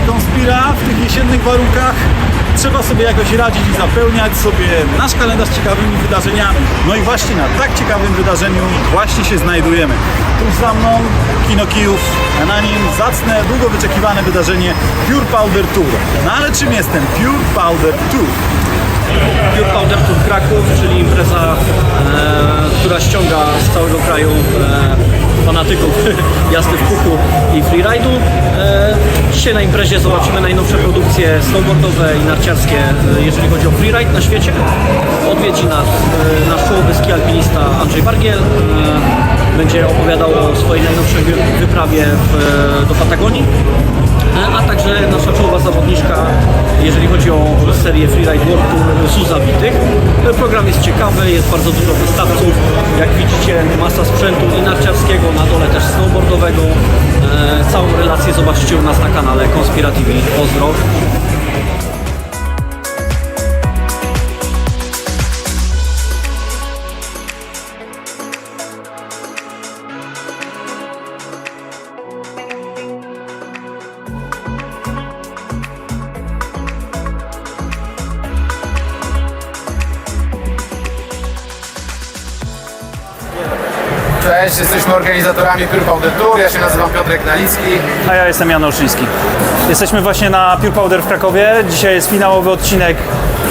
Konspira w tych jesiennych warunkach trzeba sobie jakoś radzić i zapełniać sobie nasz kalendarz ciekawymi wydarzeniami. No i właśnie na tak ciekawym wydarzeniu właśnie się znajdujemy. Tuż za mną Kino Kijów, a na nim zacne, długo wyczekiwane wydarzenie Pure Powder Tour. No ale czym jest ten Pure Powder Tour? Pure Powder Tour Kraków, czyli impreza, e, która ściąga z całego kraju e, fanatyków jazdy w kuku i freeride'u. E, dzisiaj na imprezie zobaczymy najnowsze produkcje snowboardowe i narciarskie, e, jeżeli chodzi o freeride na świecie. Odwiedzi nas e, nasz czołowy ski alpinista Andrzej Bargiel. E, będzie opowiadał o swojej najnowszej wy- wyprawie w, do Patagonii. E, a także nasza czołowa zawodniczka, jeżeli chodzi o serię Freeride World Tour Suza Witych. E, Program jest ciekawy, jest bardzo dużo wystawców, jak widzicie masa sprzętu i narciarskiego, na dole też snowboardowego. E, Całą relację zobaczycie u nas na kanale Conspira TV. Pozdro. Cześć, jesteśmy organizatorami Pure Powder Tour. Ja się nazywam Piotrek Nalicki. A ja jestem Jan Olszyński. Jesteśmy właśnie na Pure Powder w Krakowie. Dzisiaj jest finałowy odcinek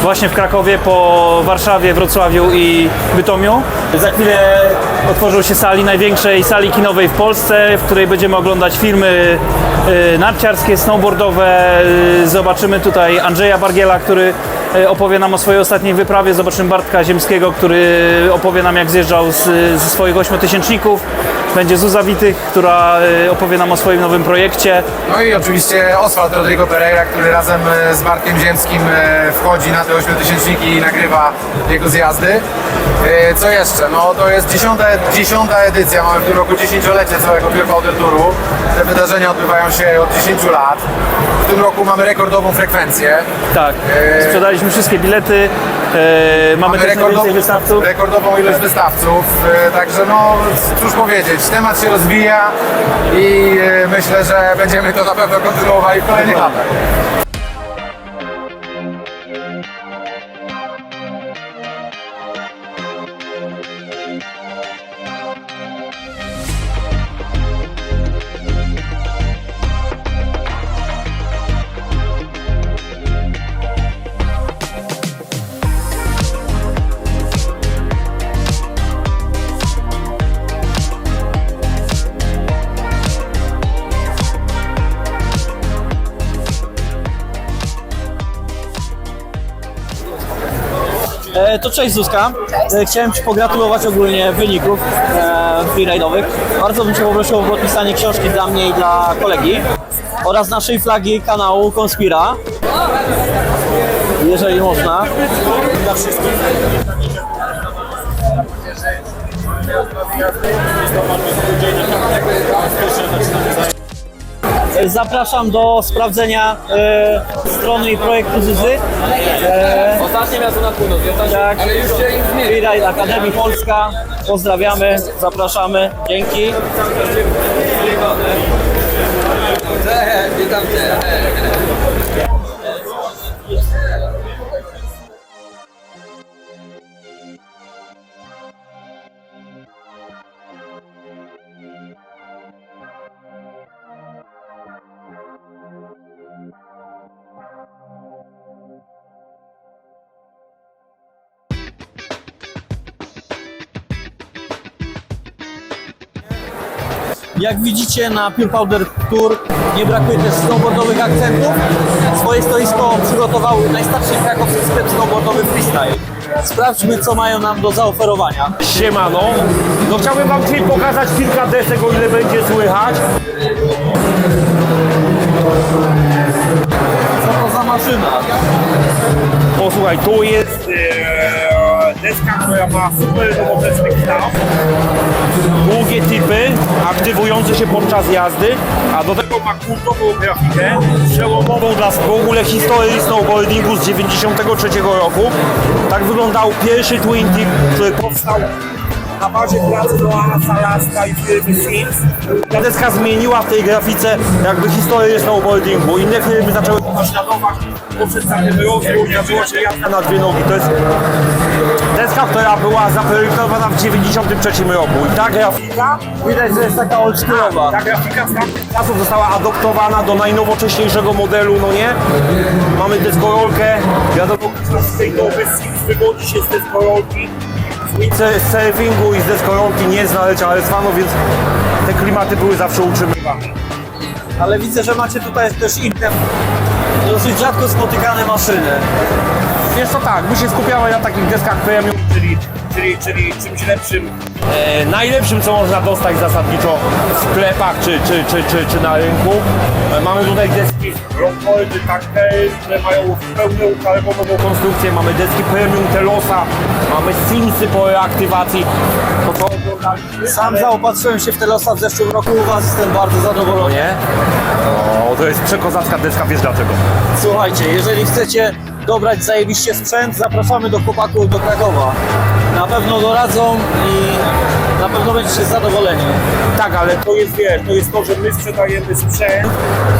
właśnie w Krakowie po Warszawie, Wrocławiu i Bytomiu. Za chwilę otworzą się sali największej sali kinowej w Polsce, w której będziemy oglądać filmy y, narciarskie, snowboardowe. Y, Zobaczymy tutaj Andrzeja Bargiela, który opowie nam o swojej ostatniej wyprawie. Zobaczymy Bartka Ziemskiego, który opowie nam jak zjeżdżał ze swoich ośmiotysięczników. Będzie Zuza Witych, która y, opowie nam o swoim nowym projekcie. No i oczywiście Oswald Rodrigo Pereira, który razem e, z Bartkiem Ziemskim e, wchodzi na te ośmiotysięczniki i nagrywa jego zjazdy. Co jeszcze? No to jest dziesiąta, dziesiąta edycja, mamy w tym roku dziesięciolecie całego Powder Touru. Te wydarzenia odbywają się od 10 lat. W tym roku mamy rekordową frekwencję. Tak, sprzedaliśmy wszystkie bilety. mamy też najwięcej wystawców. rekordową ilość wystawców, także no cóż powiedzieć, temat się rozwija i e, myślę, że będziemy to na pewno kontynuowali w kolejnych latach. To cześć Zuzka. E, chciałem Ci pogratulować ogólnie wyników e, freeride'owych. Bardzo bym Cię poprosił o podpisanie książki dla mnie i dla kolegi oraz naszej flagi kanału Konspira. Jeżeli można. Dla wszystkich. Zapraszam do sprawdzenia e, strony i projektu Zuzy. E, Ostatnie miasto na północ, tak. Freeride Akademii Polska. Pozdrawiamy, zapraszamy. Dzięki. Witam cię. Jak widzicie na Pure Powder Tour nie brakuje też snowboardowych akcentów. Swoje stoisko przygotował najstarszy krakowski sklep snowboardowy Freestyle. Sprawdźmy co mają nam do zaoferowania. Siemano. No chciałbym wam dzisiaj pokazać kilka desek, o ile będzie słychać. Co to za maszyna? Posłuchaj, tu jest e, deska, która ma super nowoczesny kształt. Długie typy, aktywujące się podczas jazdy, a do tego ma kultową grafikę, przełomową dla w ogóle historii snowboardingu z 93 roku. Tak wyglądał pierwszy Twin Tip, który powstał na bazie pracy Noana Salaska i firmy Sims. Ta deska zmieniła w tej grafice jakby historię snowboardingu. Inne firmy zaczęły to naśladować poprzez taki rozwój, zaczęła się jazda na dwie nogi. To jest deska, która była zaprojektowana w 93 roku. I ta grafika, Widać, że jest taka oldschoolowa. ta grafika z tamtych czasów została adoptowana do najnowocześniejszego modelu, no nie? Mamy deskorolkę, wiadomo, z tej doby Sims wywodzi się z deskorolki. Z windsurfingu i z deskorolki nie znaleźć, ale z fanów, więc te klimaty były zawsze utrzymywane. Ale widzę, że macie tutaj też inne, dosyć rzadko spotykane maszyny. Wiesz co tak, my się skupiamy na takich deskach premium, czyli, czyli, czyli czymś lepszym, e, najlepszym co można dostać zasadniczo w sklepach czy, czy, czy, czy, czy na rynku. E, mamy tutaj deski longboardy, taktery, które mają pełną karbonową konstrukcję, mamy deski premium Telosa, mamy Simsy po reaktywacji. To co oglądaliśmy, Sam ale- zaopatrzyłem się w Telosa w zeszłym roku u Was, jestem bardzo zadowolony. Nie? O, to jest przekozacka deska, wiesz dlaczego? Słuchajcie, jeżeli chcecie dobrać zajebiście sprzęt, zapraszamy do chłopaków do Krakowa. Na pewno doradzą i na pewno będziecie zadowoleni. Tak, ale to jest, wiesz, to jest to, że my sprzedajemy sprzęt,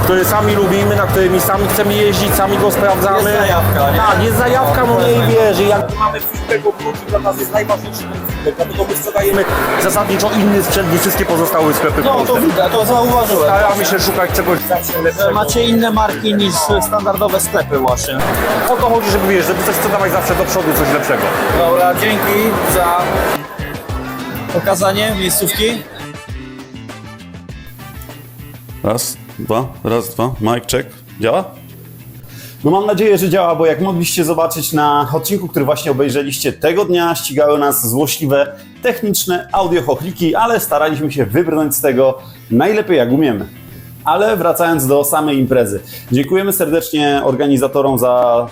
który sami lubimy, na którymi sami chcemy jeździć, sami go sprawdzamy. Jest zajawka, nie? Tak, jest zajawka, no nie i wiesz, i jak mamy feedback ludzi, dla nas jest najważniejszy dlatego my sprzedajemy zasadniczo inny sprzęt niż wszystkie pozostałe sklepy w No Polsce. to widać, to zauważyłem. Staramy się szukać czegoś zawsze Że lepszego. macie inne marki niż standardowe sklepy właśnie. O to chodzi, żeby wiesz, żeby coś sprzedawać zawsze do przodu, coś lepszego. Dobra, dzięki za pokazanie miejscówki. Raz, dwa, raz, dwa. Mic check. Działa? No mam nadzieję, że działa, bo jak mogliście zobaczyć na odcinku, który właśnie obejrzeliście tego dnia, ścigały nas złośliwe techniczne audiochliki, ale staraliśmy się wybrnąć z tego najlepiej jak umiemy. Ale wracając do samej imprezy. Dziękujemy serdecznie organizatorom za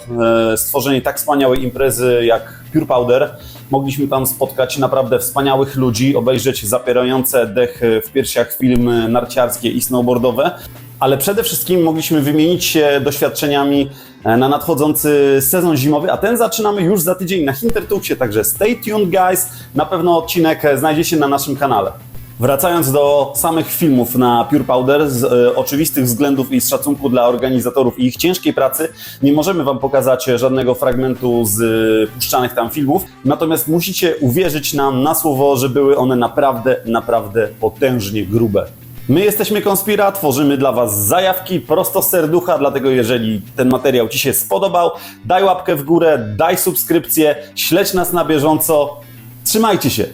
e, stworzenie tak wspaniałej imprezy jak Pure Powder. Mogliśmy tam spotkać naprawdę wspaniałych ludzi, obejrzeć zapierające dech w piersiach filmy narciarskie i snowboardowe, ale przede wszystkim mogliśmy wymienić się doświadczeniami e, na nadchodzący sezon zimowy, a ten zaczynamy już za tydzień na Hintertuxie, także stay tuned guys, na pewno odcinek e, znajdziecie na naszym kanale. Wracając do samych filmów na Pure Powder, z e, oczywistych względów i z szacunku dla organizatorów i ich ciężkiej pracy, nie możemy Wam pokazać żadnego fragmentu z e, puszczanych tam filmów, natomiast musicie uwierzyć nam na słowo, że były one naprawdę, naprawdę potężnie grube. My jesteśmy Konspira, tworzymy dla Was zajawki prosto z serducha, dlatego jeżeli ten materiał Ci się spodobał, daj łapkę w górę, daj subskrypcję, śledź nas na bieżąco. Trzymajcie się!